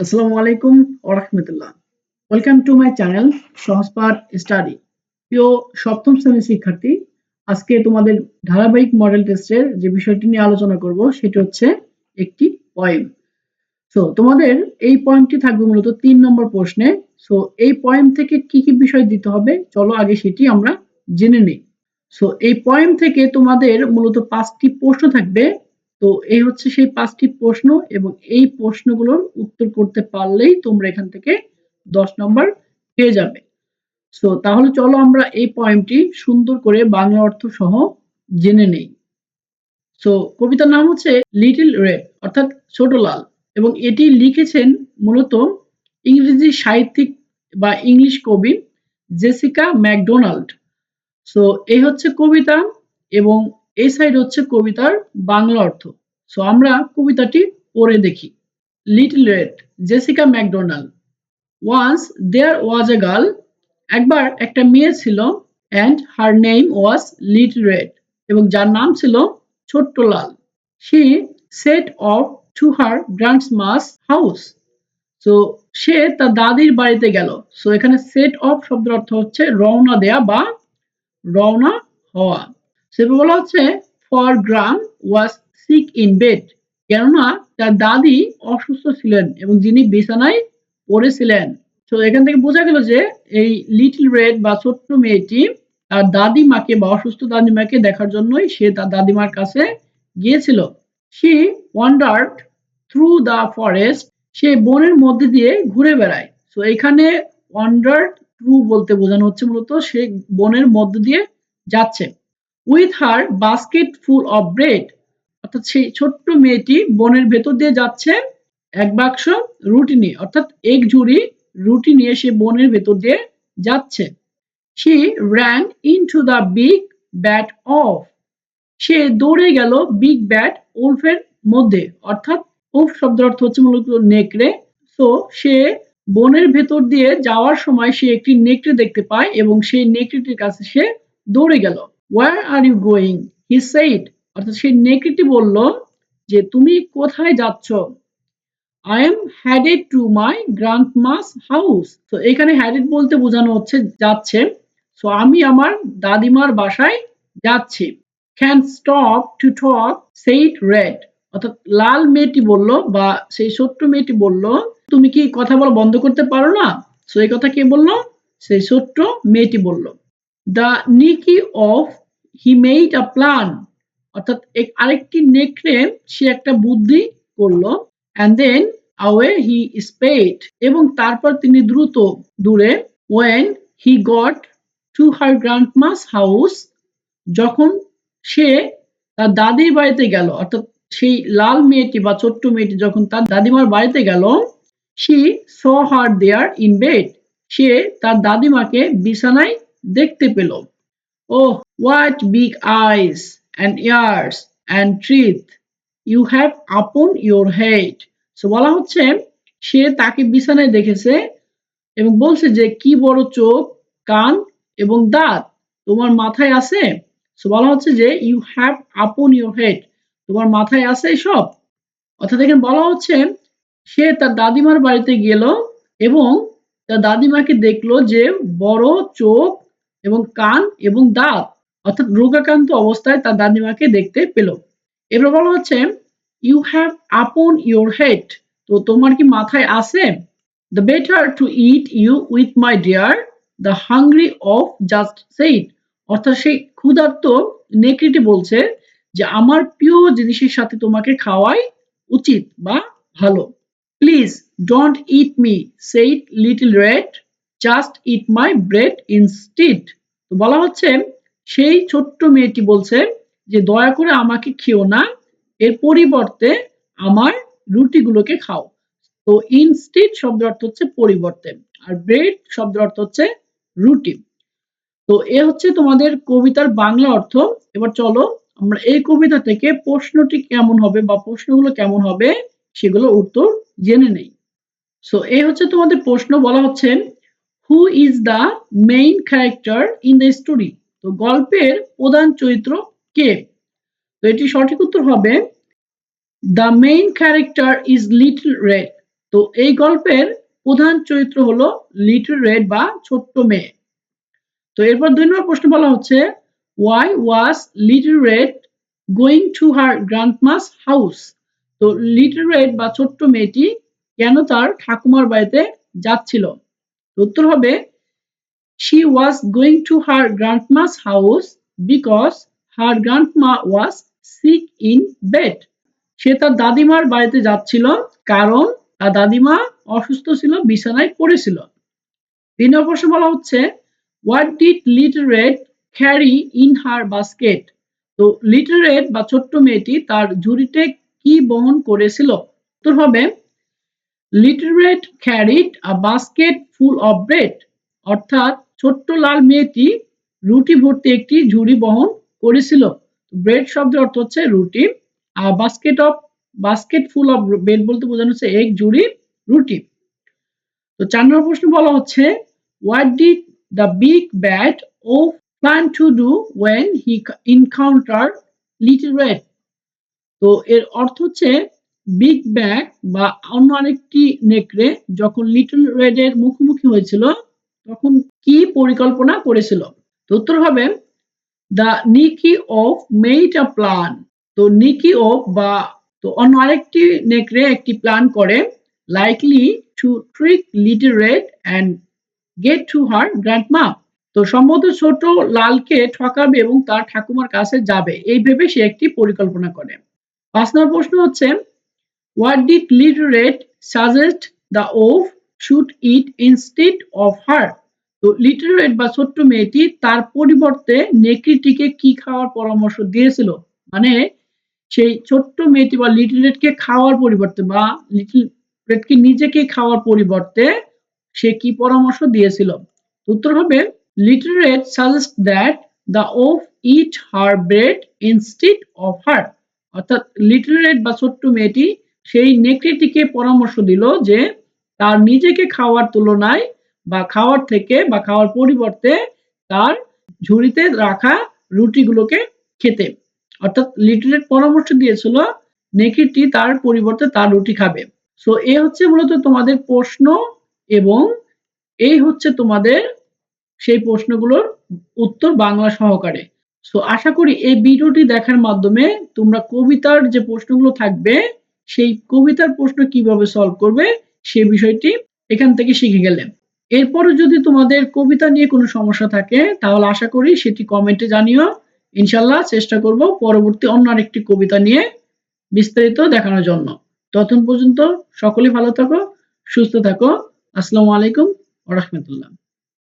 আসসালামু আলাইকুম ওরহমতুল্লাহ welcome to my channel Sahajpath study প্রিয় সপ্তম শ্রেণির শিক্ষার্থী, আজকে তোমাদের ধারাবাহিক মডেল টেস্টের যে বিষয়টি নিয়ে আলোচনা করব, সেটি হচ্ছে একটি পয়েম সো তোমাদের এই পয়েমটি থাকবে মূলত তিন নম্বর প্রশ্নে। সো এই পয়েম থেকে কি কি বিষয় দিতে হবে? চলো আগে সেটি আমরা জেনে নিই। সো এই পয়েম থেকে তোমাদের মূলত পাঁচটি প্রশ্ন থাকবে। তো এই হচ্ছে সেই পাঁচটি প্রশ্ন এবং এই প্রশ্নগুলোর উত্তর করতে পারলেই তোমরা এখান থেকে দশ নম্বর পেয়ে যাবে। সো তাহলে চলো আমরা এই পয়েন্টটি সুন্দর করে বাংলা অর্থ সহ জেনে নেই। সো কবিতার নাম হচ্ছে লিটল রেড অর্থাৎ ছোট লাল এবং এটি লিখেছেন মূলত ইংরেজি সাহিত্যিক বা ইংলিশ কবি জেসিকা ম্যাকডোনাল্ড। সো এই হচ্ছে কবিতা এবং এই সাইড হচ্ছে কবিতার বাংলা অর্থ। সো আমরা কবিতাটি পড়ে দেখি। Little red Jessica McDonald once there was a girl একবার একটা মেয়ে ছিল and her name was little red এবং যার নাম ছিল ছোট্ট লাল। She set off to her grandma's house so সে তার দাদির বাড়িতে গেল। সো এখানে সেট অফ শব্দের অর্থ হচ্ছে রওনা দেয়া বা রওনা হওয়া। সেভাবে বলা হচ্ছে for gran was sick in bed কেননা তার দাদি অসুস্থ ছিলেন এবং যিনি বিছানায় পড়েছিলেন। তো এখান থেকে বোঝা গেল যে এই লিটল রেড বা ছোট্ট মেয়েটি তার দাদিমাকে বা অসুস্থ দাদিমাকে দেখার জন্যই সে তার দাদিমার কাছে গিয়েছিল। সে ওয়ান্ডার্ড থ্রু দ্য ফরেস্ট সে বনের মধ্যে দিয়ে ঘুরে বেড়ায়। তো এখানে ওয়ান্ডার্ড থ্রু বলতে বোঝানো হচ্ছে মূলত সে বনের মধ্যে দিয়ে যাচ্ছে। With her basket full of bread অর্থাৎ সেই ছোট্ট মেয়েটি বনের ভেতর দিয়ে যাচ্ছে এক বাক্স রুটি নিয়ে। অর্থাৎ এক ঝুড়ি রুটি নিয়ে সে বনের ভেতর দিয়ে যাচ্ছে। সে ran into the big bad wolf সে দৌড়ে গেল বিগ ব্যাট ওলফের মধ্যে। অর্থাৎ উফ শব্দ অর্থ হচ্ছে মূলত নেকড়ে। তো সে বনের ভেতর দিয়ে যাওয়ার সময় সে একটি নেকড়ে দেখতে পায় এবং সেই নেকড়েটির কাছে সে দৌড়ে গেল। Where are you going he said অর্থাৎ সেই নেকড়েটি বলল যে, তুমি কোথায় যাচ্ছ? I am headed to my grandma's house তো এখানে হ্যাডেড বলতে বোঝানো হচ্ছে যাচ্ছে। সো আমি আমার দাদিমার বাসায় যাচ্ছি। ক্যান স্টপ টু টক সেইট রেড অর্থাৎ লাল মেয়েটি বলল বা সেই ছোট্ট মেয়েটি বলল, তুমি কি কথা বলা বন্ধ করতে পারো না? সো এই কথা কে বলল? সেই ছোট্ট মেয়েটি বলল। The sneaky wolf he made a plan অর্থাৎ আরেকটি নেকড়ে সে একটা বুদ্ধি করল অ্যান্ড দেন আওয়ে হি স্পেড এবং তারপর তিনি দ্রুত দূরে when he got to her grandma's house যখন সে তার দাদির বাড়িতে গেল, অর্থাৎ সেই লাল মেয়েটি বা ছোট্ট মেয়েটি যখন তার দাদিমার বাড়িতে গেল she saw her there in bed সে তার দাদিমাকে বিছানায় দেখতে পেল। ও what big eyes and ears and ট্রিথ you have upon your head so বলা হচ্ছে সে তাকে বিছানায় দেখেছে এবং বলছে যে, কি বড় চোখ, কান এবং দাঁত তোমার মাথায় আছে? সো বলা হচ্ছে যে you have upon your head তোমার মাথায় আছে সব অর্থাৎ এখানে বলা হচ্ছে সে তার দাদিমার বাড়িতে গেল এবং তার দাদিমাকে দেখল যে, বড় চোখ এবং কান এবং দাঁত অর্থাৎ রোগাক্রান্ত অবস্থায় তার দাদিমাকে দেখতে পেল। এবার বলা হচ্ছে you have upon your head তো তোমার কি মাথায় আছে? The better to eat you with my dear the hungry wolf just said অর্থাৎ সেই ক্ষুধার্ত নেকড়িটি বলছে যে, আমার প্রিয় জিনিসের সাথে তোমাকে খাওয়াই উচিত বা ভালো। Please don't eat me said little red just eat my bread instead তো বলা হচ্ছে, সেই ছোট্ট মেয়েটি বলছে যে, দয়া করে আমাকে খেও না, এর পরিবর্তে আমার রুটিগুলোকে খাও। তো ইনস্টিড শব্দ অর্থ হচ্ছে পরিবর্তে, আর ব্রেড শব্দ অর্থ হচ্ছে রুটি। তো এ হচ্ছে তোমাদের কবিতার বাংলা অর্থ। এবার চলো, আমরা এই কবিতা থেকে প্রশ্নটি কেমন হবে বা প্রশ্নগুলো কেমন হবে সেগুলো উত্তর জেনে নেই। সো এই হচ্ছে তোমাদের প্রশ্ন, বলা হচ্ছে who is the main character in the story তো গল্পের প্রধান চরিত্র কে? তো এটি সঠিক উত্তর হবে the main character is little red তো এই গল্পের প্রধান চরিত্র হলো লিটল রেড বা ছোট্ট মেয়ে। তো এরপর দুই নম্বর প্রশ্ন বলা হচ্ছে why was little red going to her grandma's house তো লিটল রেড বা ছোট্ট মেয়েটি কেন তার ঠাকুমার বাড়িতে যাচ্ছিল? উত্তর হবে, she was going to her grandma's house because her grandma was sick in bed. সে তার দাদিমার বাড়িতে যাচ্ছিল কারণ তার দাদিমা অসুস্থ ছিল, বিছানায় পড়েছিল। তিন নম্বর প্রশ্ন বলা হচ্ছে what did little red carry in her basket তো লিটল রেড বা ছোট্ট মেয়েটি তার ঝুড়িতে কি বহন করেছিল? উত্তর হবে little red carried a basket full of bread অর্থাৎ ছোট্ট লাল মেয়েটি রুটি ভর্তি একটি ঝুড়ি বহন করেছিল। ব্রেড শব্দের অর্থ হচ্ছে রুটি। আর basket of basket full of bread বলতে বোঝানো হচ্ছে এক ঝুড়ি রুটি। তো চার নম্বর প্রশ্ন বলা হচ্ছে what did the big bad O plan to do when he encounter little red তো এর অর্থ হচ্ছে বিগ ব্যাগ বা অন্য আরেকটি নেকড়ে যখন লিটল রেডের মুখোমুখি হয়েছিল, তখন কি পরিকল্পনা করেছিল? উত্তর হবে দ্য নিকি অফ মেড আ প্ল্যান তো নিকি অফ বা তো অন্য আরেকটি নেকড়ে একটি প্ল্যান করে likely to trick little red and get to her grandma তো সম্ভবত ছোট লালকে ঠকাবে এবং তার ঠাকুমার কাছে যাবে। এই ভেবে সে একটি পরিকল্পনা করে। পাঁচ নম্বর প্রশ্ন হচ্ছে did little red suggest the wolf should eat instead of her তো লিটল রেড বা ছোট্ট মেয়েটি তার পরিবর্তে নেকড়িটিকে কি খাওয়ার পরামর্শ দিয়েছিল? মানে সেই ছোট্ট মেয়েটি বা লিটল রেডকে খাওয়ার পরিবর্তে বা লিটল নিজেকে খাওয়ার পরিবর্তে সে কি পরামর্শ দিয়েছিল? উত্তর হবে little red suggest that the wolf eat her bread instead of her অর্থাৎ লিটল রেড বা ছোট্ট মেয়েটি সেই নেকড়েটিকে পরামর্শ দিল যে তার নিজেকে খাওয়ার তুলনায় বা খাওয়ার থেকে বা খাওয়ার পরিবর্তে তার ঝুড়িতে রাখা রুটিগুলোকে খেতে। অর্থাৎ লিটল রেড পরামর্শ দিয়েছিল নেকড়েটি তার পরিবর্তে তার রুটি খাবে। সো এ হচ্ছে মূলত তোমাদের প্রশ্ন এবং এই হচ্ছে তোমাদের সেই প্রশ্নগুলোর উত্তর বাংলা সহকারে। সো আশা করি এই ভিডিওটি দেখার মাধ্যমে তোমরা কবিতার যে প্রশ্নগুলো থাকবে সেই কবিতার প্রশ্ন কীভাবে সলভ করবে সে বিষয়টি এখান থেকে শিখে গেলে এরপরে যদি তোমাদের কবিতা নিয়ে কোনো সমস্যা থাকে, তাহলে আশা করি সেটি কমেন্টে জানিও। ইনশাল্লাহ চেষ্টা করব পরবর্তী অন্য আরেকটি কবিতা নিয়ে বিস্তারিত দেখানোর জন্য। ততক্ষণ পর্যন্ত সকলেই ভালো থাকো, সুস্থ থাকো। আসসালামু আলাইকুম ওরহমতুল্লাহ